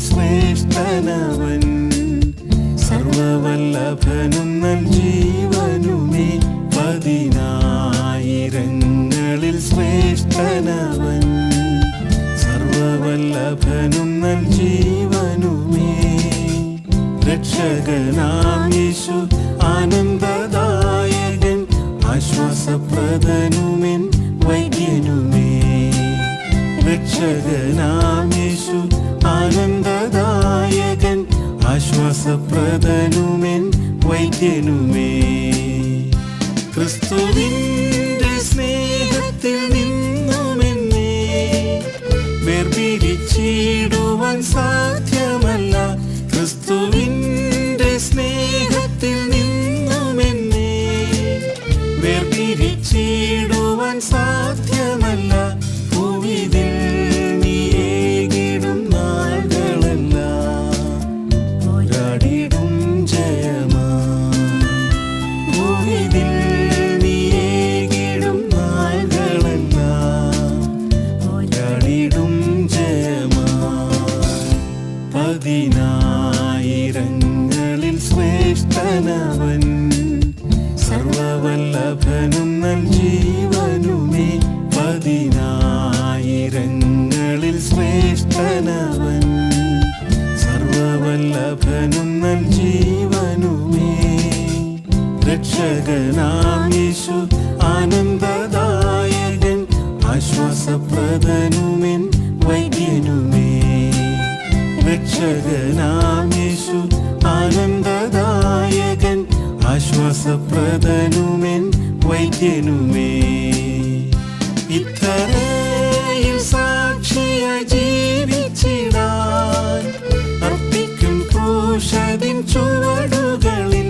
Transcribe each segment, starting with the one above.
ശ്രേഷ്ഠനവൻ. സർവവല്ലഭനും നൽ ജീവനുമേ പതിനായിരങ്ങളിൽ ശ്രേഷ്ഠനവൻ. സർവവല്ലഭനും നൽ ജീവനുമേ രക്ഷകനാം യേശു ആനന്ദദായകൻ ആശ്വാസപ്രദനുമെൻ വൈദ്യനുമേ രക്ഷകനാം യേശു ആനന്ദദായകൻ ആശ്വാസപ്രദനുമെൻ വൈദ്യനുമേ. ക്രിസ്തുവിന്റെ സ്നേഹത്തിൽ നിന്നുമെന്നേ. വേർപിരിച്ചിടുവാൻ സാധ്യമല്ല ക്രിസ്തുവിന്റെ സ്നേഹത്തിൽ നിന്നുമെന്നേ. വേർപിരിച്ചിടുവാൻ സാധ്യമല്ല ഭൂവിതിൽ ശ്രേഷ്ഠനവൻ സർവവല്ലഭനും നൽ ജീവനുമേ പതിനായിരങ്ങളിൽ ശ്രേഷ്ഠനവൻ സർവവല്ലഭനും നൽ ജീവനുമേ രക്ഷകനാം ആനന്ദദായകൻ ആശ്വാസപ്രദനുമെൻ വൈദ്യനുമേ. രക്ഷകനാം യേശു ആനന്ദദായകൻ ആശ്വാസപ്രദനുമെൻ വൈദ്യനുമേ. ഇത്തരയിൽ സാക്ഷിയ ജീവിച്ചിടാൻ അർപ്പിക്കും ക്രൂശതിൻ ചുവടുകളിൽ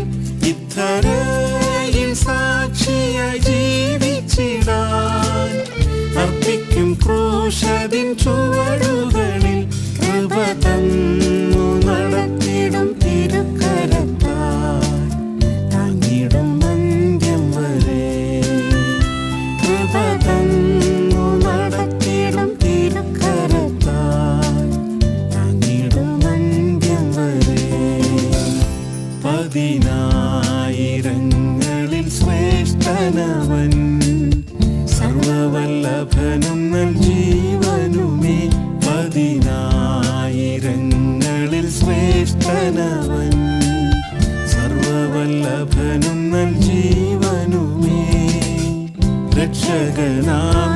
ഇത്തരയിൽ സാക്ഷിയ ജീവിച്ചിടാൻ അർപ്പിക്കും ക്രൂശതിൻ ചുവടുകളിൽ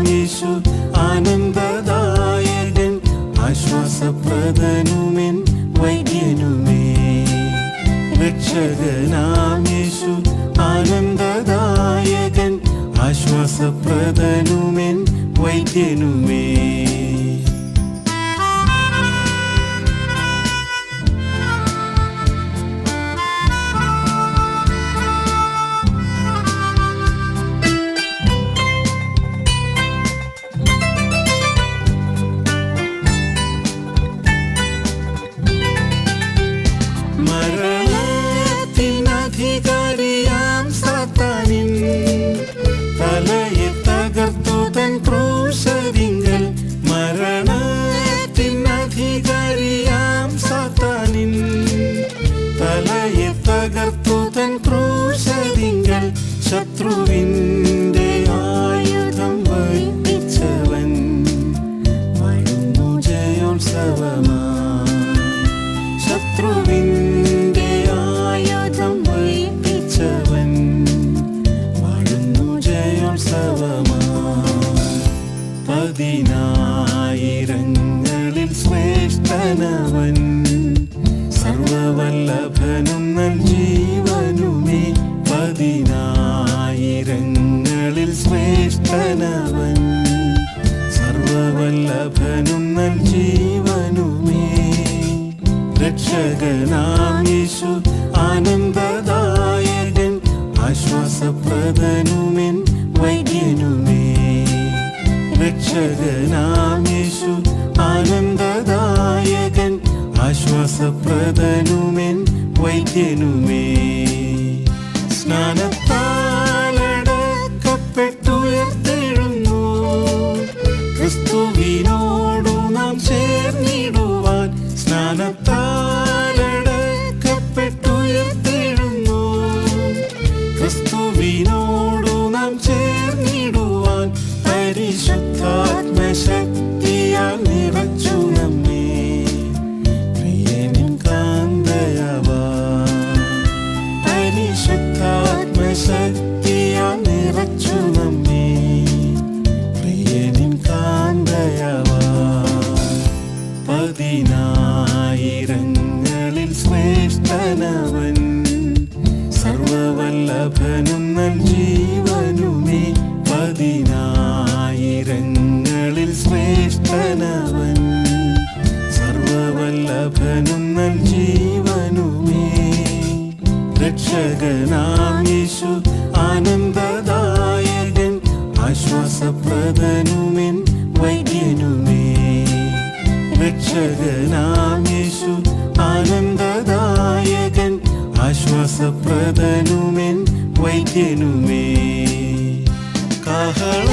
യേശു ആനന്ദദായകൻ ആശ്വാസപ്രദനുമെൻ വൈദ്യനുമേ. രക്ഷകനാം യേശു ആനന്ദദായകൻ ആശ്വാസപ്രദനുമെൻ വൈദ്യനുമേ. ശത്രുവിന്റെ പതിനായിരങ്ങളിൽ ശ്രേഷ്ഠനവൻ സർവവല്ലഭനും രക്ഷകനാം യേശു ആനന്ദദായകൻ ആശ്വാസപ്രദനുമെൻ വൈദ്യനുമേ. രക്ഷകനാം യേശു ആനന്ദദായകൻ ആശ്വാസപ്രദനുമെൻ വൈദ്യനുമേ. വല്ലഭനും നൽ ജീവനുമേ പതിനായിരങ്ങളിൽ ശ്രേഷ്ഠനവൻ. സർവവല്ലഭനും നൽ ജീവനുമേ രക്ഷകനാം യേശു ധന്യനുമേ കാഹള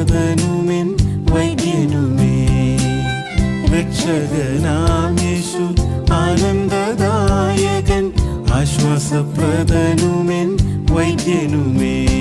നാഥനുമിൻ വൈദ്യനുമേ. രക്ഷകനാം യേശു ആനന്ദദായകൻ ആശ്വാസപ്രദനുമിൻ വൈദ്യനുമേ.